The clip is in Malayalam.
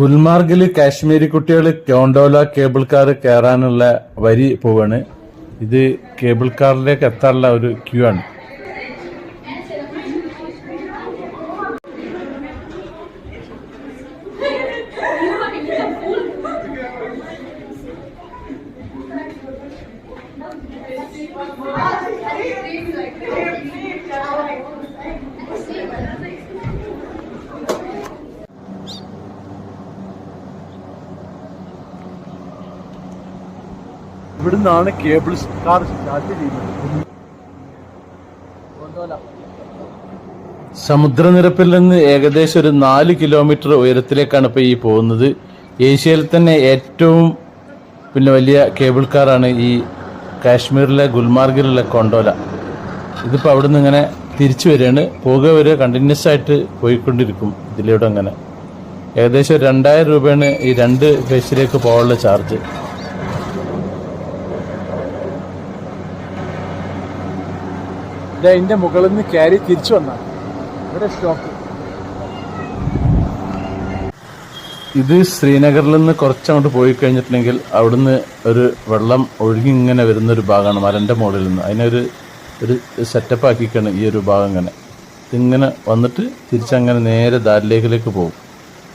ഗുൽമാർഗിൽ കാശ്മീരി കുട്ടികൾ ക്യോണ്ടോല കേബിൾ കാർ കയറാനുള്ള വരി പോവാണ്. ഇത് കേബിൾ കാറിലേക്ക് എത്താനുള്ള ഒരു ക്യൂ ആണ്. ഇവിടുന്നാണ് കേബിൾ കാർ സ്റ്റാർട്ട് ചെയ്യുന്നത്. സമുദ്രനിരപ്പിൽ നിന്ന് ഏകദേശം ഒരു നാല് കിലോമീറ്റർ ഉയരത്തിലേക്കാണ് ഇപ്പോൾ ഈ പോകുന്നത്. ഏഷ്യയിൽ തന്നെ ഏറ്റവും പിന്നെ വലിയ കേബിൾ കാറാണ് ഈ കാശ്മീരിലെ ഗുൽമാർഗിലുള്ള കൊണ്ടോല. ഇതിപ്പോൾ അവിടെ നിന്ന് ഇങ്ങനെ തിരിച്ചു വരികയാണ്. പോകുക വരെ കണ്ടിന്യൂസ് ആയിട്ട് പോയിക്കൊണ്ടിരിക്കും ഇതിലൂടെ അങ്ങനെ. ഏകദേശം രണ്ടായിരം രൂപയാണ് ഈ രണ്ട് ഫേസിലേക്ക് പോകാനുള്ള ചാർജ് ഇതിന്റെ മുകളിൽ നിന്ന് കയറി തിരിച്ചു വന്ന. ഇവിടെ സ്റ്റോപ്പ് ഇത് ശ്രീനഗറിൽ നിന്ന് കുറച്ചങ്ങോട്ട് പോയി കഴിഞ്ഞിട്ടുണ്ടെങ്കിൽ അവിടുന്ന് ഒരു വെള്ളം ഒഴുകി ഇങ്ങനെ വരുന്ന ഒരു ഭാഗമാണ് മലന്റെ മുകളിൽ നിന്ന്. അതിനൊരു ഒരു സെറ്റപ്പ് ആക്കിക്കാണ് ഈ ഒരു ഭാഗം ഇങ്ങനെ. ഇതിങ്ങനെ വന്നിട്ട് തിരിച്ചങ്ങനെ നേരെ ദാരിലേക്കിലേക്ക് പോകും.